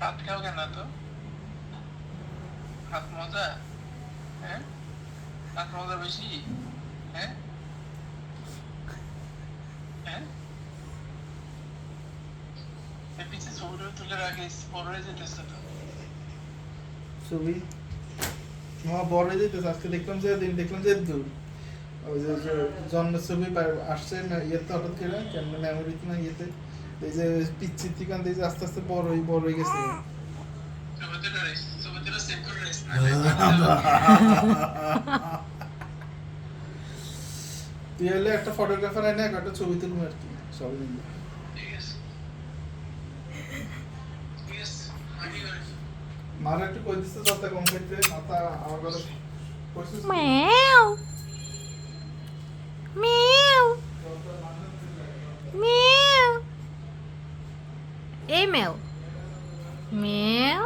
ভাত খাও কেন তো? ভাত মজা? হ্যাঁ? ভাত মজা বেশি? হ্যাঁ? হ্যাঁ? পিছে ছবিটা তুলে বড় হয়ে যেতেছে তো। ছবি? আমার বড় হয়ে যেতেছে। আজকে দেখলাম যে দিন দেখলাম যে দূর ওই যে জন্মের ছবি আসছে না- ইয়েতে হঠাৎ করে, কেমন মেমোরিতে না ইয়েতে। এই যে পিচ্ছির থেকে আস্তে আস্তে বড় হয়ে বড় হয়ে গেছে। তুই হলে একটা ফটোগ্রাফার এনে একটা ছবি তুলবো আর কি, সবাই মিলে মার একটু কই দিচ্ছে মাথা আমার কথা এই মেও মেও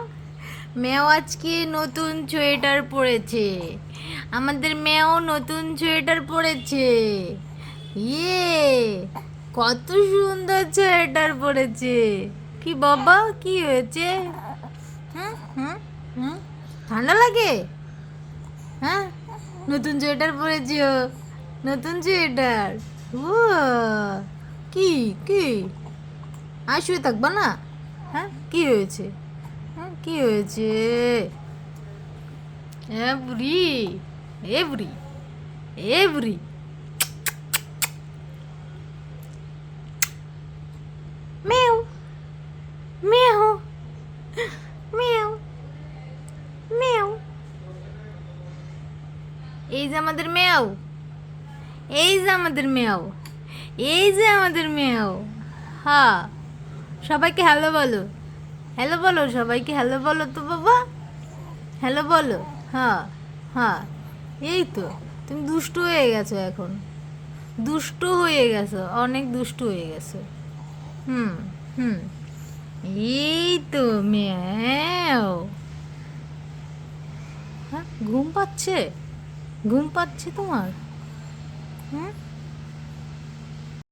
মেও আজকে নতুন সোয়েটার পরেছে। আমাদের মেও নতুন সোয়েটার পরেছে। ইয়ে কত সুন্দর সোয়েটার পরেছে। কি বাবা, কি হয়েছে? হুম হুম ঠান্ডা লাগে? হ্যাঁ নতুন সোয়েটার পরেছিও নতুন সোয়েটার। ও কি কি? আর শুয়ে থাকব না হ্যাঁ কি হয়েছে? হ্যাঁ কি হয়েছে? এ বুড়ি এ বুড়ি এ বুড়ি মেও মেও মেও মেও এই যে আমাদের মেয়াও এই যে আমাদের মেয়াও এই যে আমাদের মেয়াও হ্যাঁ। সবাইকে হ্যালো বলো। হ্যালো বলো, সবাইকে হ্যালো বলো তো বাবা। হ্যালো বলো। হ্যাঁ হ্যাঁ এই তো। তুমি দুষ্টু হয়ে গেছো এখন। দুষ্টু হয়ে গেছো, অনেক দুষ্টু হয়ে গেছো। হুম হুম। এই তো মেয়াও। হ্যাঁ ঘুম পাচ্ছে? ঘুম পাচ্ছে তোমার? হুম?